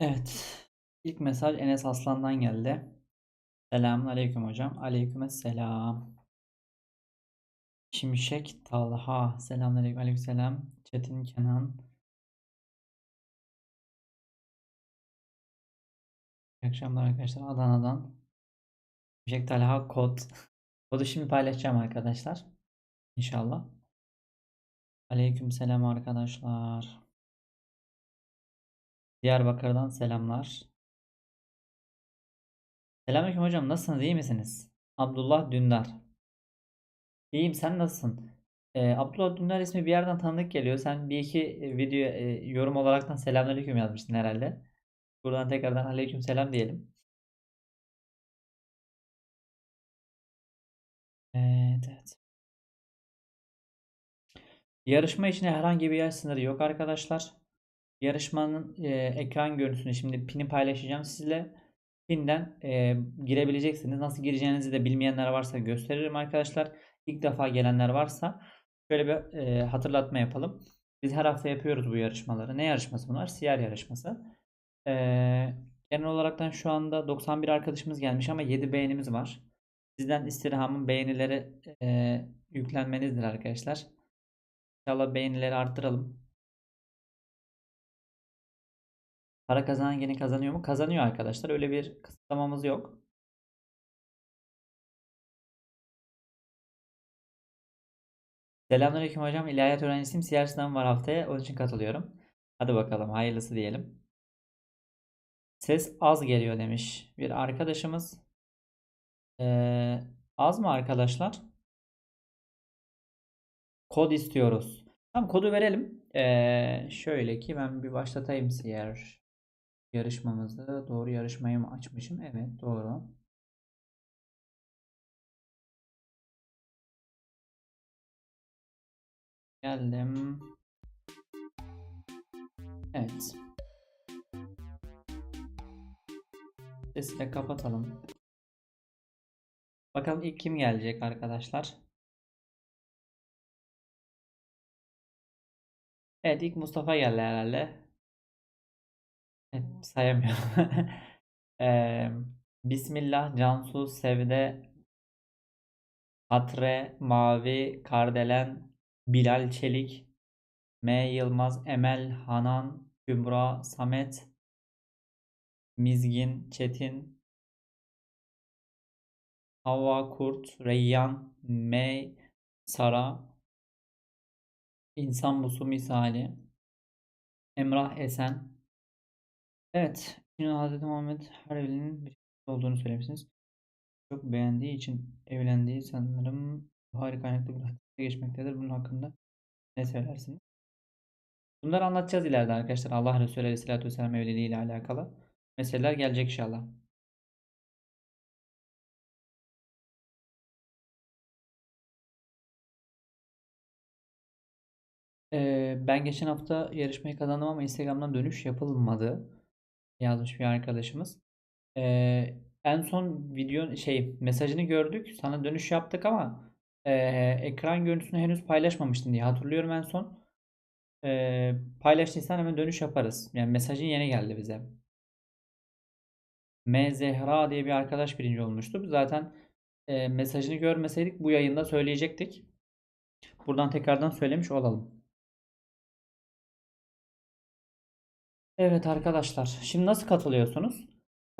Evet. İlk mesaj Enes Aslan'dan geldi. Selamun aleyküm hocam. Aleyküm selam. Şimşek Talha. Selamun aleyküm. Aleyküm selam. Çetin Kenan. İyi akşamlar arkadaşlar. Adana'dan. Şimşek Talha kod. Kodu şimdi paylaşacağım arkadaşlar. İnşallah. Aleyküm selam arkadaşlar. Diyarbakır'dan selamlar. Selamünaleyküm hocam. Nasılsınız? İyi misiniz? Abdullah Dündar. İyiyim. Sen nasılsın? Ee, Abdullah Dündar ismi bir yerden tanıdık geliyor. Sen bir iki e, video e, yorum olaraktan selamünaleyküm yazmıştın herhalde. Buradan tekrardan aleyküm selam diyelim. Evet, evet. Yarışma için herhangi bir yaş sınırı yok arkadaşlar. Yarışmanın e, ekran görüntüsünü şimdi pini paylaşacağım sizle. Pinden e, girebileceksiniz. Nasıl gireceğinizi de bilmeyenler varsa gösteririm arkadaşlar. İlk defa gelenler varsa şöyle bir e, hatırlatma yapalım. Biz her hafta yapıyoruz bu yarışmaları. Ne yarışması bunlar? Siyer yarışması. E, genel olaraktan şu anda 91 arkadaşımız gelmiş ama 7 beğenimiz var. Sizden istirhamın beğenileri e, yüklenmenizdir arkadaşlar. İnşallah beğenileri arttıralım. Para kazanan gene kazanıyor mu? Kazanıyor arkadaşlar. Öyle bir kısıtlamamız yok. Selamünaleyküm hocam. İlahiyat öğrencisiyim. Siyer sınavım var haftaya. Onun için katılıyorum. Hadi bakalım. Hayırlısı diyelim. Ses az geliyor demiş bir arkadaşımız. Ee, az mı arkadaşlar? Kod istiyoruz. Tamam kodu verelim. Ee, şöyle ki ben bir başlatayım siyer yarışmamızı. Doğru yarışmayı mı açmışım? Evet doğru. Geldim. Evet. Sesi de kapatalım. Bakalım ilk kim gelecek arkadaşlar. Evet ilk Mustafa geldi herhalde. Sayamıyorum. Eee, Bismillah, Cansu, Sevde, Hatre, Mavi, Kardelen, Bilal Çelik, M. Yılmaz, Emel, Hanan, Kübra, Samet, Mizgin, Çetin, Havva Kurt, Reyyan, M. Sara, İnsan Musu misali, Emrah Esen. Evet, şimdi Hazreti Muhammed her evlinin bir olduğunu söylemişsiniz. Çok beğendiği için evlendiği sanırım Buhari kaynaklı bir hadiste geçmektedir. Bunun hakkında ne söylersiniz? Bunları anlatacağız ileride arkadaşlar. Allah Resulü Aleyhisselatü Vesselam evliliği ile alakalı meseleler gelecek inşallah. Ee, ben geçen hafta yarışmayı kazandım ama Instagram'dan dönüş yapılmadı. Yazmış bir arkadaşımız. Ee, en son video şey mesajını gördük. Sana dönüş yaptık ama e, ekran görüntüsünü henüz paylaşmamıştın diye hatırlıyorum en son. E, paylaştıysan hemen dönüş yaparız. Yani mesajın yeni geldi bize. M Zehra diye bir arkadaş birinci olmuştu. Zaten e, mesajını görmeseydik bu yayında söyleyecektik. Buradan tekrardan söylemiş olalım. Evet arkadaşlar. Şimdi nasıl katılıyorsunuz?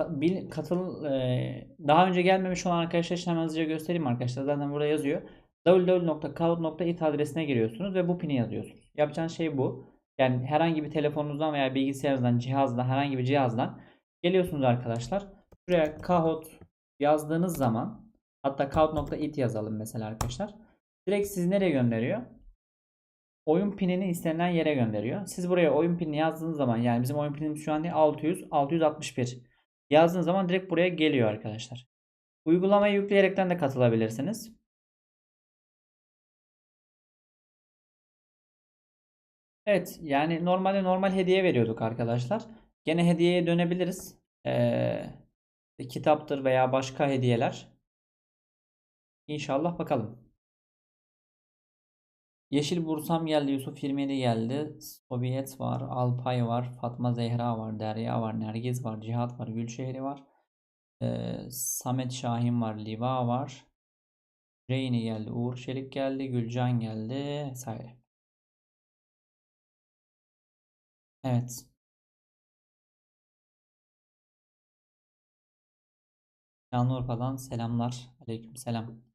Bil, katıl e, daha önce gelmemiş olan arkadaşlar için hemen hızlıca göstereyim arkadaşlar. Zaten burada yazıyor. www.cloud.it adresine giriyorsunuz ve bu pini yazıyorsunuz. Yapacağınız şey bu. Yani herhangi bir telefonunuzdan veya bilgisayarınızdan, cihazdan, herhangi bir cihazdan geliyorsunuz arkadaşlar. Şuraya kahoot yazdığınız zaman hatta kahoot.it yazalım mesela arkadaşlar. Direkt sizi nereye gönderiyor? Oyun pinini istenilen yere gönderiyor. Siz buraya oyun pinini yazdığınız zaman yani bizim oyun pinimiz şu an ne? 600 661 yazdığınız zaman direkt buraya geliyor arkadaşlar. Uygulamayı yükleyerekten de katılabilirsiniz. Evet yani normalde normal hediye veriyorduk arkadaşlar. Gene hediyeye dönebiliriz. Ee, kitaptır veya başka hediyeler. İnşallah bakalım. Yeşil Bursam geldi. Yusuf 27 geldi. Sovyet var. Alpay var. Fatma Zehra var. Derya var. Nergiz var. Cihat var. Gülşehri var. Ee, Samet Şahin var. Liva var. Reyni geldi. Uğur Çelik geldi. Gülcan geldi. Vesaire. Evet. Şanlıurfa'dan selamlar. Aleyküm selam.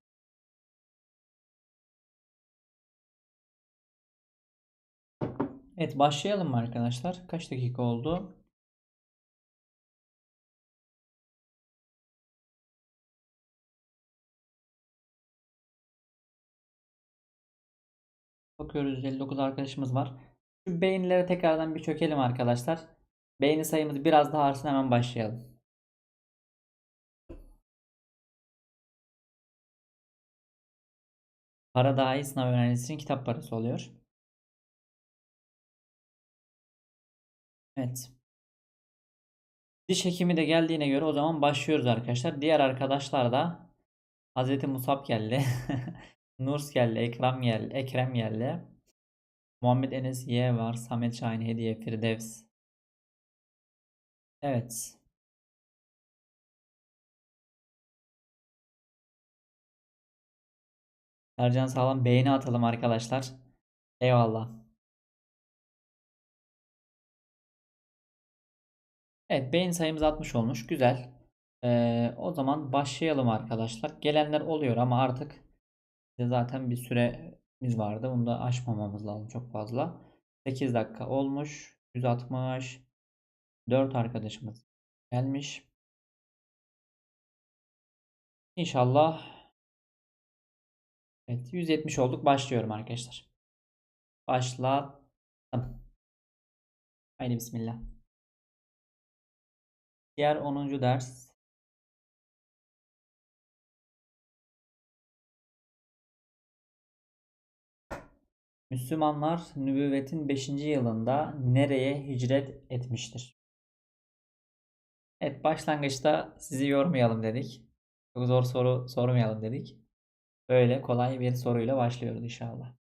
Evet başlayalım mı arkadaşlar? Kaç dakika oldu? Bakıyoruz 59 arkadaşımız var. Şu beyinlere tekrardan bir çökelim arkadaşlar. Beğeni sayımız biraz daha artsın hemen başlayalım. Para dahi sınav öğrencisinin kitap parası oluyor. Evet. Diş hekimi de geldiğine göre o zaman başlıyoruz arkadaşlar. Diğer arkadaşlar da Hazreti Musab geldi. Nurs geldi. Ekrem geldi. Ekrem geldi. Muhammed Enes Y var. Samet Şahin Hediye Firdevs. Evet. Ercan Sağlam beğeni atalım arkadaşlar. Eyvallah. Evet beğeni sayımız 60 olmuş. Güzel. Ee, o zaman başlayalım arkadaşlar. Gelenler oluyor ama artık zaten bir süremiz vardı. Bunu da aşmamamız lazım çok fazla. 8 dakika olmuş. 160 4 arkadaşımız gelmiş. İnşallah Evet 170 olduk. Başlıyorum arkadaşlar. Başlattım. Haydi bismillah. Diğer 10. ders Müslümanlar nübüvvetin 5. yılında nereye hicret etmiştir? Evet başlangıçta sizi yormayalım dedik. Çok zor soru sormayalım dedik. Böyle kolay bir soruyla başlıyoruz inşallah.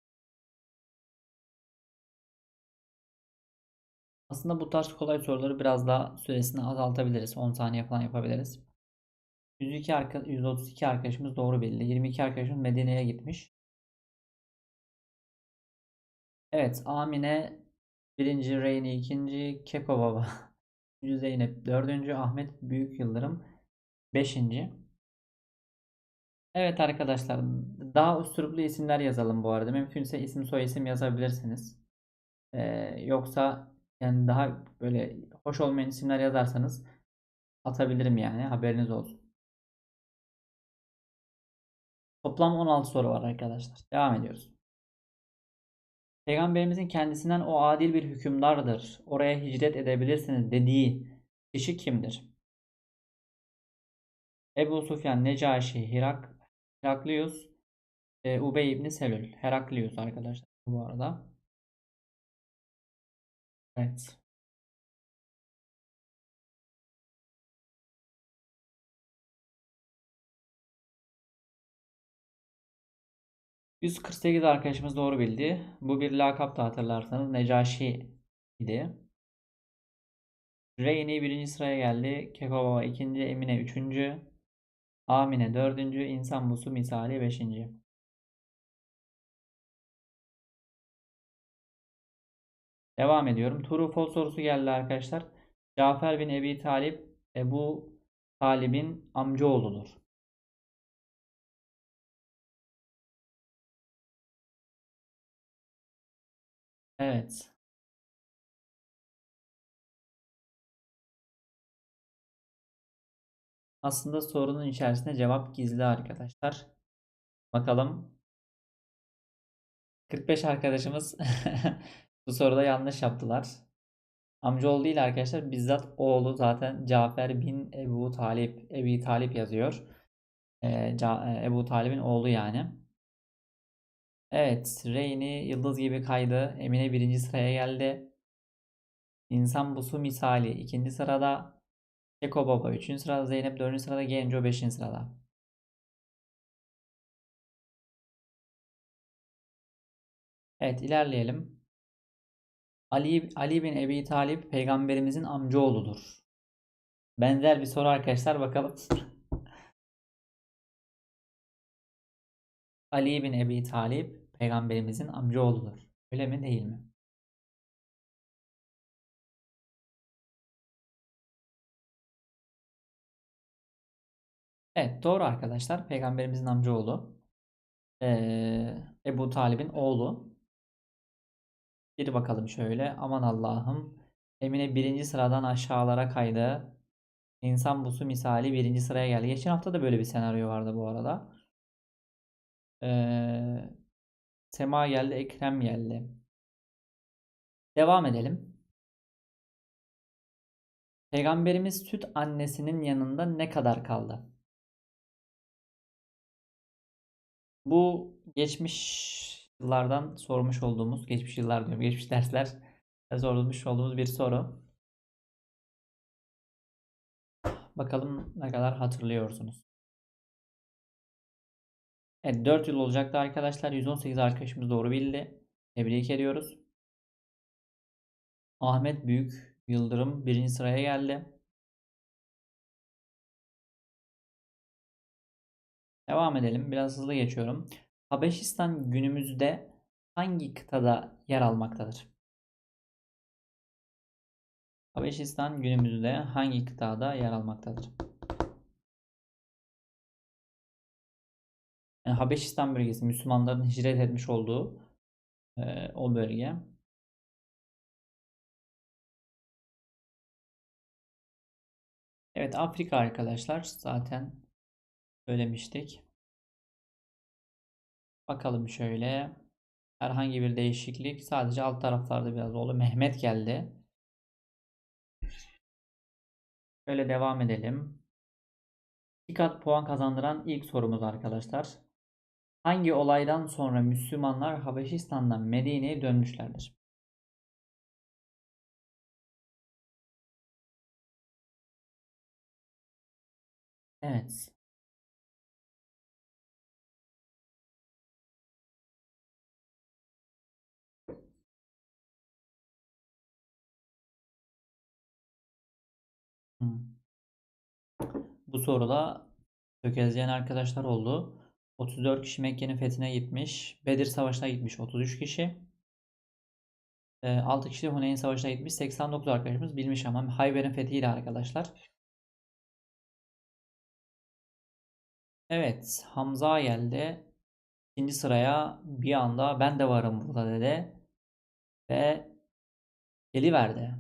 Aslında bu tarz kolay soruları biraz daha süresini azaltabiliriz. 10 saniye falan yapabiliriz. 102 arka, 132 arkadaşımız doğru bildi. 22 arkadaşımız Medine'ye gitmiş. Evet, Amine birinci, Reyni ikinci, Keko Baba, Zeynep dördüncü, Ahmet Büyük Yıldırım beşinci. Evet arkadaşlar daha üsturuplu isimler yazalım bu arada. Mümkünse isim soy isim yazabilirsiniz. Ee, yoksa yani daha böyle hoş olmayan isimler yazarsanız atabilirim yani haberiniz olsun. Toplam 16 soru var arkadaşlar. Devam ediyoruz. Peygamberimizin kendisinden o adil bir hükümdardır. Oraya hicret edebilirsiniz dediği kişi kimdir? Ebu Sufyan, Necaşi, Hirak, Heraklius, e, Ubey İbni Selül. Heraklius arkadaşlar bu arada. Evet. ...148 arkadaşımız doğru bildi. Bu bir lakap da hatırlarsanız Necaşi idi. Reyni birinci sıraya geldi. Kekova ikinci, Emine üçüncü. Amine dördüncü, insan busu misali beşinci. Devam ediyorum. True false sorusu geldi arkadaşlar. Cafer bin Ebi Talip Ebu Talib'in amcaoğludur. Evet. Aslında sorunun içerisinde cevap gizli arkadaşlar. Bakalım. 45 arkadaşımız bu soruda yanlış yaptılar. Amcaoğlu değil arkadaşlar. Bizzat oğlu zaten Cafer bin Ebu Talip. Ebi Talip yazıyor. Ee, Ebu Talip'in oğlu yani. Evet. Reyni yıldız gibi kaydı. Emine birinci sıraya geldi. İnsan busu misali ikinci sırada. Keko Baba 3. sırada, Zeynep 4. sırada, Genco 5. sırada. Evet ilerleyelim. Ali, Ali bin Ebi Talip peygamberimizin amcaoğludur. Benzer bir soru arkadaşlar bakalım. Ali bin Ebi Talip peygamberimizin amcaoğludur. Öyle mi değil mi? Evet doğru arkadaşlar. Peygamberimizin amcaoğlu. Ee, Ebu Talib'in oğlu. Bir bakalım şöyle. Aman Allah'ım. Emine birinci sıradan aşağılara kaydı. İnsan busu misali birinci sıraya geldi. Geçen hafta da böyle bir senaryo vardı bu arada. Ee, Sema geldi, Ekrem geldi. Devam edelim. Peygamberimiz süt annesinin yanında ne kadar kaldı? Bu geçmiş yıllardan sormuş olduğumuz, geçmiş yıllar diyorum, geçmiş dersler sorulmuş olduğumuz bir soru. Bakalım ne kadar hatırlıyorsunuz. Evet 4 yıl olacaktı arkadaşlar. 118 arkadaşımız doğru bildi. Tebrik ediyoruz. Ahmet Büyük Yıldırım birinci sıraya geldi. Devam edelim. Biraz hızlı geçiyorum. Habeşistan günümüzde hangi kıtada yer almaktadır? Habeşistan günümüzde hangi kıtada yer almaktadır? Yani Habeşistan bölgesi Müslümanların hicret etmiş olduğu e, o bölge. Evet Afrika arkadaşlar zaten söylemiştik. Bakalım şöyle. Herhangi bir değişiklik. Sadece alt taraflarda biraz oldu. Mehmet geldi. Şöyle devam edelim. 2 kat puan kazandıran ilk sorumuz arkadaşlar. Hangi olaydan sonra Müslümanlar Habeşistan'dan Medine'ye dönmüşlerdir? Evet. Bu soruda tökezleyen arkadaşlar oldu. 34 kişi Mekke'nin fethine gitmiş. Bedir Savaşı'na gitmiş 33 kişi. 6 kişi de Huneyn Savaşı'na gitmiş. 89 arkadaşımız bilmiş ama Hayber'in fethiyle arkadaşlar. Evet Hamza geldi. İkinci sıraya bir anda ben de varım burada dedi. Ve geliverdi.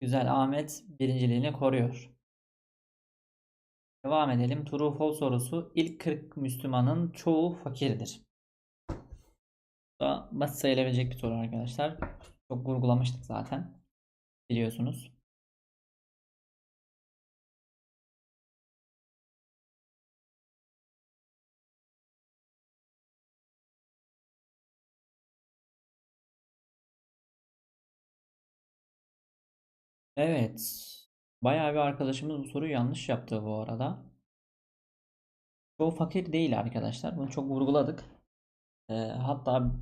Güzel Ahmet birinciliğini koruyor. Devam edelim. True false sorusu. İlk 40 Müslümanın çoğu fakirdir. Bu da basit sayılabilecek bir soru arkadaşlar. Çok vurgulamıştık zaten. Biliyorsunuz. Evet. Bayağı bir arkadaşımız bu soruyu yanlış yaptı bu arada. Çoğu fakir değil arkadaşlar. Bunu çok vurguladık. Ee, hatta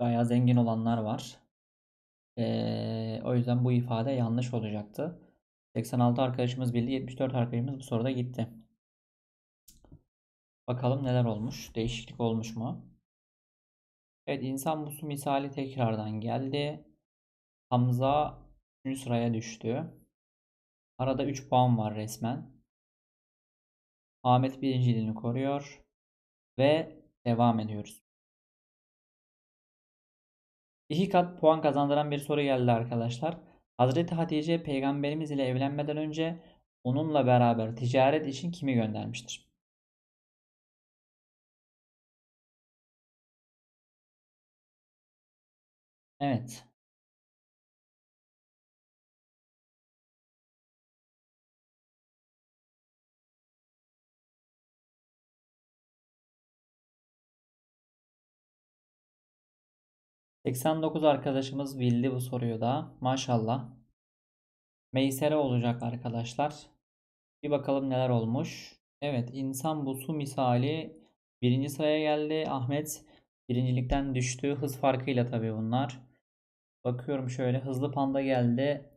bayağı zengin olanlar var. Ee, o yüzden bu ifade yanlış olacaktı. 86 arkadaşımız bildi. 74 arkadaşımız bu soruda gitti. Bakalım neler olmuş. Değişiklik olmuş mu? Evet insan busu misali tekrardan geldi. Hamza 3. sıraya düştü. Arada 3 puan var resmen. Ahmet birinciliğini koruyor. Ve devam ediyoruz. İki kat puan kazandıran bir soru geldi arkadaşlar. Hazreti Hatice peygamberimiz ile evlenmeden önce onunla beraber ticaret için kimi göndermiştir? Evet. ...89 arkadaşımız bildi bu soruyu da. Maşallah. Meysere olacak arkadaşlar. Bir bakalım neler olmuş. Evet insan bu su misali Birinci sıraya geldi. Ahmet birincilikten düştü. Hız farkıyla tabii bunlar. Bakıyorum şöyle. Hızlı Panda geldi.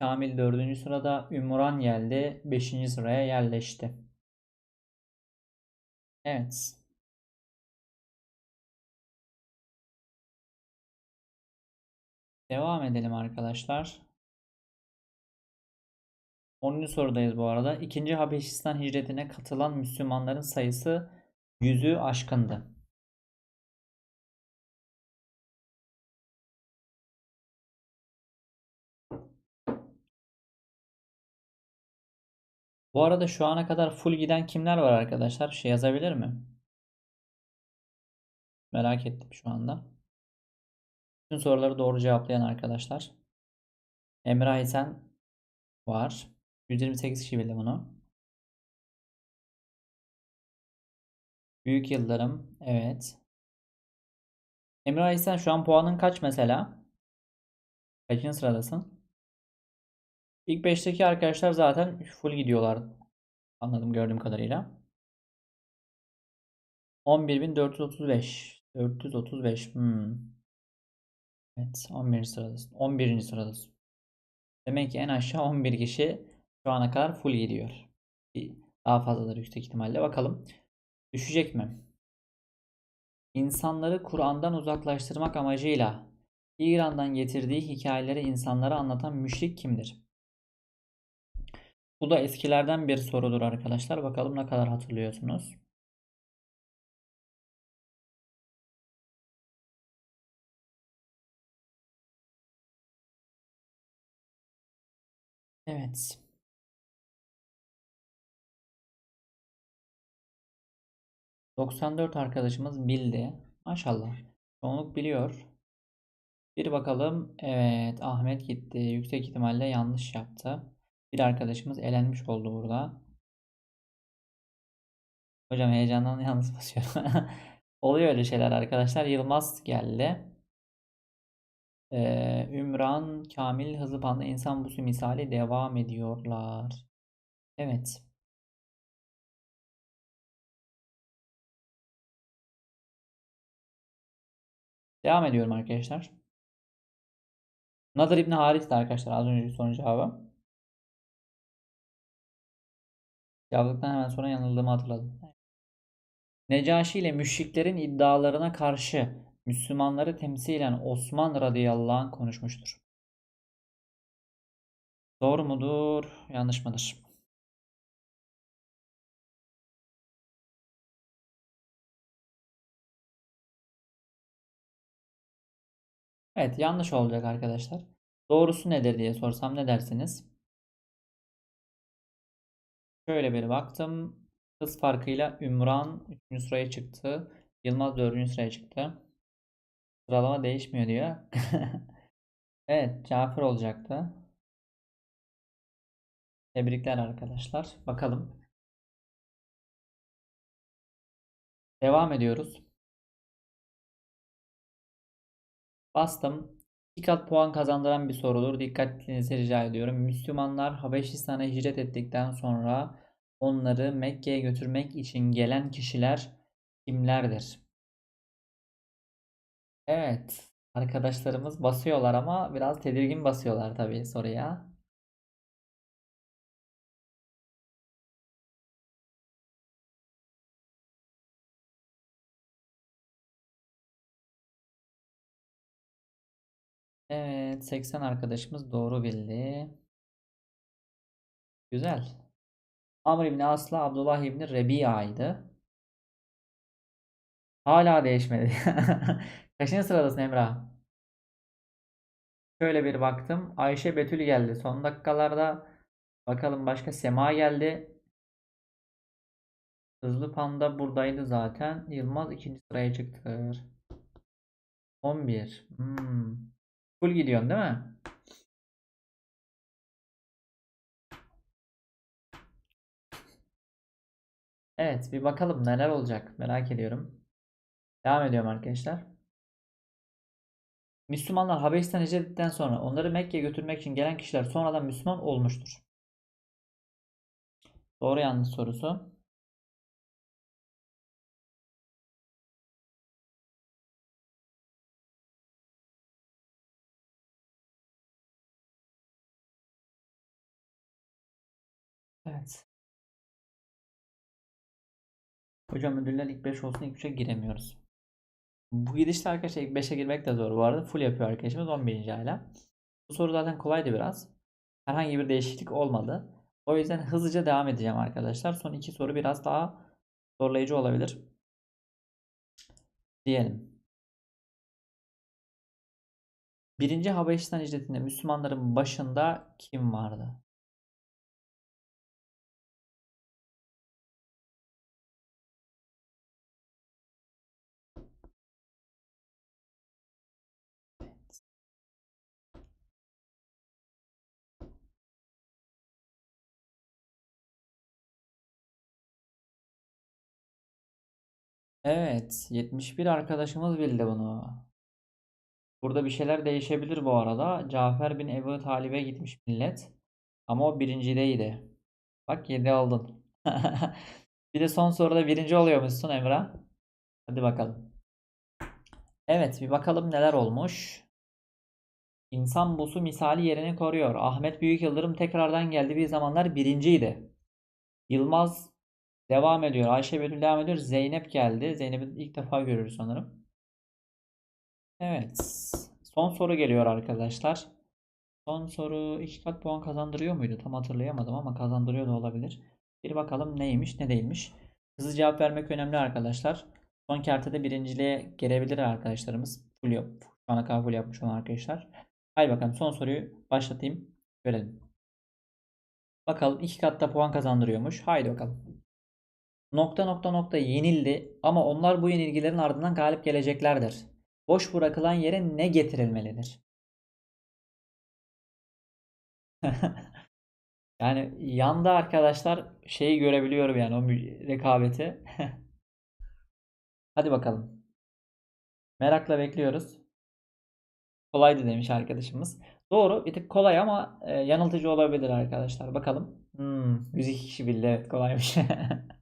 Kamil dördüncü sırada. Ümran geldi. Beşinci sıraya yerleşti. Evet. Devam edelim arkadaşlar. 10. sorudayız bu arada. İkinci Habeşistan hicretine katılan Müslümanların sayısı yüzü aşkındı. Bu arada şu ana kadar full giden kimler var arkadaşlar? Şey yazabilir mi? Merak ettim şu anda. Bütün soruları doğru cevaplayan arkadaşlar. Emre Aysen var. 128 kişi bildi bunu. Büyük Yıldırım. Evet. Emre Aysen şu an puanın kaç mesela? Kaçıncı sıradasın? İlk 5'teki arkadaşlar zaten full gidiyorlar. Anladım gördüğüm kadarıyla. 11.435. 435. Hmm. Evet 11. sıradasın. 11. sıradasın. Demek ki en aşağı 11 kişi şu ana kadar full gidiyor. Daha fazladır yüksek ihtimalle. Bakalım. Düşecek mi? İnsanları Kur'an'dan uzaklaştırmak amacıyla İran'dan getirdiği hikayeleri insanlara anlatan müşrik kimdir? Bu da eskilerden bir sorudur arkadaşlar. Bakalım ne kadar hatırlıyorsunuz. Evet. ...94 arkadaşımız bildi. Maşallah. Çoğunluk biliyor. Bir bakalım. Evet Ahmet gitti. Yüksek ihtimalle yanlış yaptı. Bir arkadaşımız elenmiş oldu burada. Hocam heyecandan yalnız basıyorum. Oluyor öyle şeyler arkadaşlar. Yılmaz geldi. Ümran, Kamil, Hızlı Panda, İnsan Busu misali devam ediyorlar. Evet. Devam ediyorum arkadaşlar. Nadir İbni Haris de arkadaşlar az önceki sorunun cevabı. Cevaplıktan hemen sonra yanıldığımı hatırladım. Necaşi ile müşriklerin iddialarına karşı Müslümanları temsilen Osman radıyallahu anh konuşmuştur. Doğru mudur? Yanlış mıdır? Evet yanlış olacak arkadaşlar. Doğrusu nedir diye sorsam ne dersiniz? Şöyle bir baktım. Hız farkıyla Ümran 3. sıraya çıktı. Yılmaz 4. sıraya çıktı. Sıralama değişmiyor diyor. evet Cafer olacaktı. Tebrikler arkadaşlar. Bakalım. Devam ediyoruz. Bastım. İki kat puan kazandıran bir sorudur. Dikkatinizi rica ediyorum. Müslümanlar Habeşistan'a hicret ettikten sonra onları Mekke'ye götürmek için gelen kişiler kimlerdir? Evet. Arkadaşlarımız basıyorlar ama biraz tedirgin basıyorlar tabii soruya. Evet, 80 arkadaşımız doğru bildi. Güzel. Amr İbni Asla Abdullah İbni Rebiya'ydı. Hala değişmedi. Kaçıncı sıradasın Emrah? Şöyle bir baktım. Ayşe Betül geldi. Son dakikalarda bakalım başka Sema geldi. Hızlı Panda buradaydı zaten. Yılmaz ikinci sıraya çıktı. 11. Hmm. Full gidiyorsun değil mi? Evet bir bakalım neler olacak merak ediyorum. Devam ediyorum arkadaşlar. Müslümanlar Habeşistan hicretten sonra onları Mekke'ye götürmek için gelen kişiler sonradan Müslüman olmuştur. Doğru yanlış sorusu. Evet. Hocam ödüller ilk 5 olsun ilk 3'e giremiyoruz. Bu gidişle arkadaşlar ilk 5'e girmek de zor bu arada. Full yapıyor arkadaşımız 11. hala. Bu soru zaten kolaydı biraz. Herhangi bir değişiklik olmadı. O yüzden hızlıca devam edeceğim arkadaşlar. Son iki soru biraz daha zorlayıcı olabilir. Diyelim. Birinci Habeşistan hicretinde Müslümanların başında kim vardı? Evet, 71 arkadaşımız bildi bunu. Burada bir şeyler değişebilir bu arada. Cafer bin Ebu Talib'e gitmiş millet. Ama o birincideydi. Bak 7 aldın. Bir de son soruda birinci oluyormuşsun Emrah. Hadi bakalım. Evet bir bakalım neler olmuş. İnsan busu misali yerini koruyor. Ahmet Büyük Yıldırım tekrardan geldi. Bir zamanlar birinciydi. Yılmaz devam ediyor. Ayşe Betül devam ediyor. Zeynep geldi. Zeynep'i ilk defa görürüz sanırım. Evet. Son soru geliyor arkadaşlar. Son soru iki kat puan kazandırıyor muydu? Tam hatırlayamadım ama kazandırıyor da olabilir. Bir bakalım neymiş ne değilmiş. Hızlı cevap vermek önemli arkadaşlar. Son kertede birinciliğe gelebilir arkadaşlarımız. Full yap. Şu ana kadar full yapmış olan arkadaşlar. Haydi bakalım son soruyu başlatayım. Görelim. Bakalım iki katta puan kazandırıyormuş. Haydi bakalım. Nokta nokta nokta yenildi ama onlar bu yenilgilerin ardından galip geleceklerdir. Boş bırakılan yere ne getirilmelidir? Yani yanda arkadaşlar şeyi görebiliyorum yani o rekabeti. Hadi bakalım. Merakla bekliyoruz. Kolaydı demiş arkadaşımız. Doğru bir tık kolay ama e, yanıltıcı olabilir arkadaşlar. Bakalım. Hmm, 102 kişi bildi. Evet kolaymış.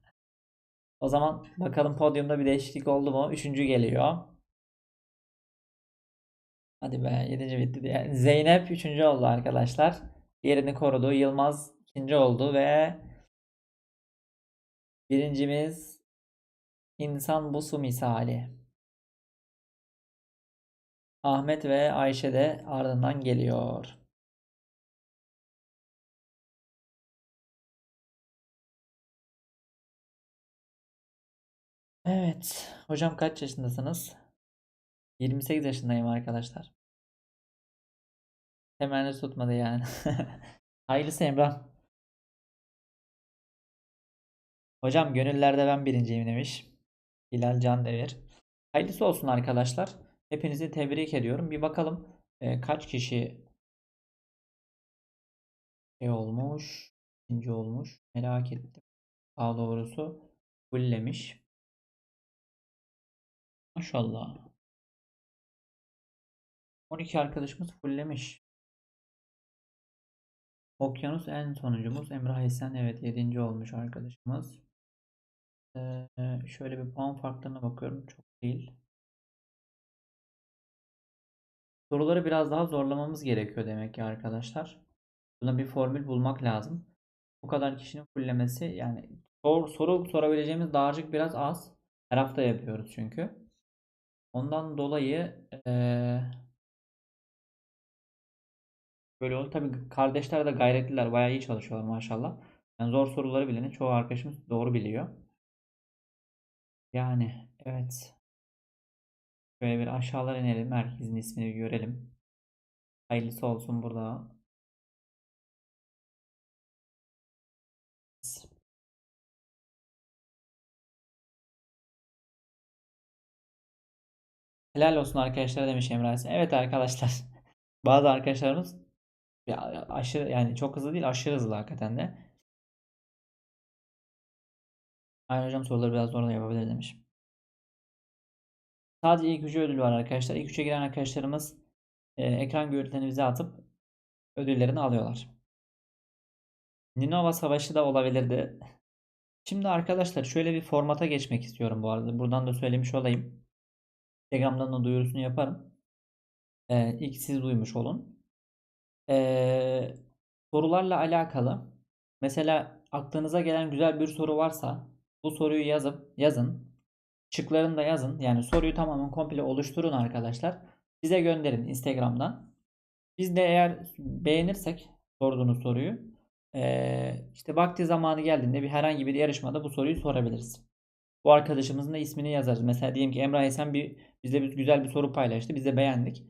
O zaman bakalım podyumda bir değişiklik oldu mu? Üçüncü geliyor. Hadi be yedinci bitti diye. Zeynep üçüncü oldu arkadaşlar. Yerini korudu. Yılmaz ikinci oldu ve birincimiz insan busu misali. Ahmet ve Ayşe de ardından geliyor. Evet. Hocam kaç yaşındasınız? 28 yaşındayım arkadaşlar. Temelli tutmadı yani. Hayırlısı Emrah. Hocam gönüllerde ben birinciyim demiş. Hilal Can Devir. Hayırlısı olsun arkadaşlar. Hepinizi tebrik ediyorum. Bir bakalım e, kaç kişi şey olmuş. ikinci olmuş. Merak ettim. Daha doğrusu fulllemiş. Maşallah. 12 arkadaşımız fulllemiş. Okyanus en sonuncumuz. Emrah Esen evet 7. olmuş arkadaşımız. Ee, şöyle bir puan farklarına bakıyorum. Çok değil. Soruları biraz daha zorlamamız gerekiyor demek ki arkadaşlar. Buna bir formül bulmak lazım. Bu kadar kişinin fullemesi yani sor, soru sorabileceğimiz dağarcık biraz az. Her hafta yapıyoruz çünkü. Ondan dolayı ee, böyle oldu. Tabii kardeşler de gayretliler. Bayağı iyi çalışıyorlar maşallah. Yani zor soruları bilenin çoğu arkadaşımız doğru biliyor. Yani evet. Şöyle bir aşağılara inelim. Herkesin ismini görelim. Hayırlısı olsun burada. Helal olsun arkadaşlar demiş Emre Aysel. Evet arkadaşlar. Bazı arkadaşlarımız ya aşırı yani çok hızlı değil aşırı hızlı hakikaten de. Aynen hocam soruları biraz zor da yapabilir demiş. Sadece ilk üçe ödül var arkadaşlar. İlk üçe giren arkadaşlarımız e, ekran görüntülerini bize atıp ödüllerini alıyorlar. Ninova Savaşı da olabilirdi. Şimdi arkadaşlar şöyle bir formata geçmek istiyorum bu arada. Buradan da söylemiş olayım. Instagram'dan da duyurusunu yaparım. Ee, ilk siz duymuş olun. Ee, sorularla alakalı mesela aklınıza gelen güzel bir soru varsa bu soruyu yazıp yazın. Şıklarını da yazın. Yani soruyu tamamen komple oluşturun arkadaşlar. Bize gönderin Instagram'dan. Biz de eğer beğenirsek sorduğunuz soruyu eee, işte vakti zamanı geldiğinde bir herhangi bir yarışmada bu soruyu sorabiliriz. Bu arkadaşımızın da ismini yazarız. Mesela diyelim ki Emrah Esen bir bizde bir güzel bir soru paylaştı. Biz de beğendik.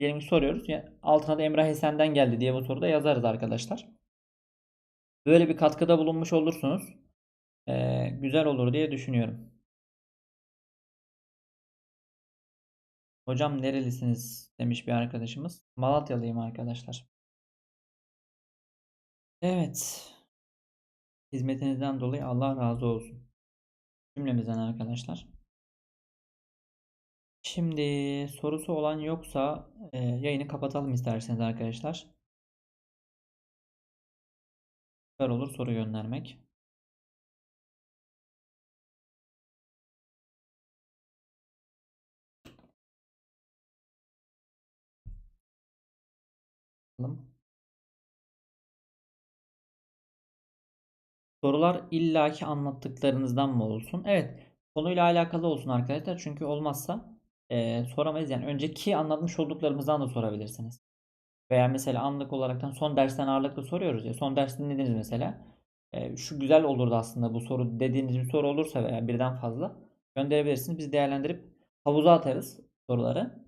Diyelim ki soruyoruz. Altına da Emrah Esen'den geldi diye bu soruda yazarız arkadaşlar. Böyle bir katkıda bulunmuş olursunuz. Eee, güzel olur diye düşünüyorum. Hocam nerelisiniz demiş bir arkadaşımız. Malatyalıyım arkadaşlar. Evet. Hizmetinizden dolayı Allah razı olsun. Cümlemizden arkadaşlar. Şimdi sorusu olan yoksa e, yayını kapatalım isterseniz arkadaşlar. Süper olur soru göndermek. Bakalım. Sorular illaki anlattıklarınızdan mı olsun? Evet. Konuyla alakalı olsun arkadaşlar. Çünkü olmazsa e, soramayız. Yani önceki anlatmış olduklarımızdan da sorabilirsiniz. Veya mesela anlık olaraktan son dersten ağırlıklı soruyoruz ya. Son ders dinlediniz mesela. E, şu güzel olurdu aslında bu soru dediğiniz bir soru olursa veya birden fazla gönderebilirsiniz. Biz değerlendirip havuza atarız soruları.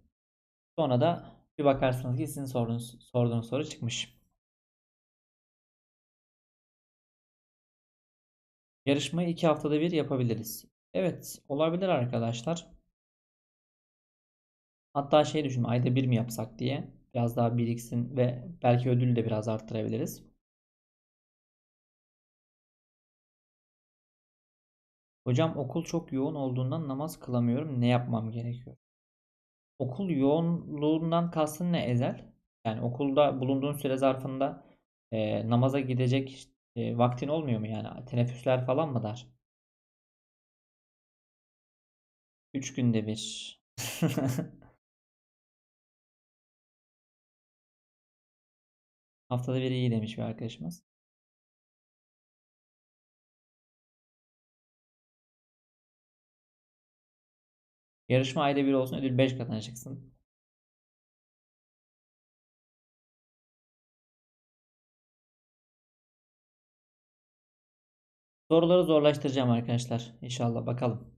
Sonra da bir bakarsınız ki sizin sorduğunuz, sorduğunuz soru çıkmış. Yarışmayı iki haftada bir yapabiliriz. Evet olabilir arkadaşlar. Hatta şey düşünün ayda bir mi yapsak diye. Biraz daha biriksin ve belki ödülü de biraz arttırabiliriz. Hocam okul çok yoğun olduğundan namaz kılamıyorum. Ne yapmam gerekiyor? Okul yoğunluğundan kastın ne Ezel? Yani okulda bulunduğun süre zarfında e, namaza gidecek e, vaktin olmuyor mu yani? Teneffüsler falan mı dar? 3 günde bir. Haftada bir iyi demiş bir arkadaşımız. Yarışma ayda bir olsun ödül 5 katına çıksın. Soruları zorlaştıracağım arkadaşlar. İnşallah bakalım.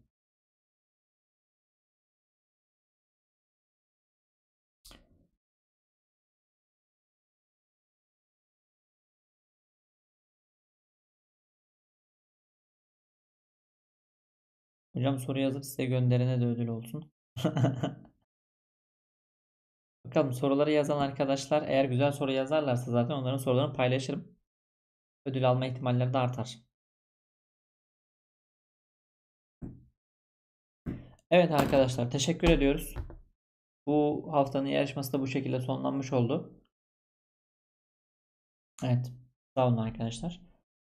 Hocam soru yazıp size gönderene de ödül olsun. Bakalım soruları yazan arkadaşlar eğer güzel soru yazarlarsa zaten onların sorularını paylaşırım. Ödül alma ihtimalleri de artar. Evet arkadaşlar teşekkür ediyoruz. Bu haftanın yarışması da bu şekilde sonlanmış oldu. Evet. Sağ olun arkadaşlar.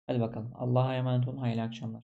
Hadi bakalım. Allah'a emanet olun. Hayırlı akşamlar.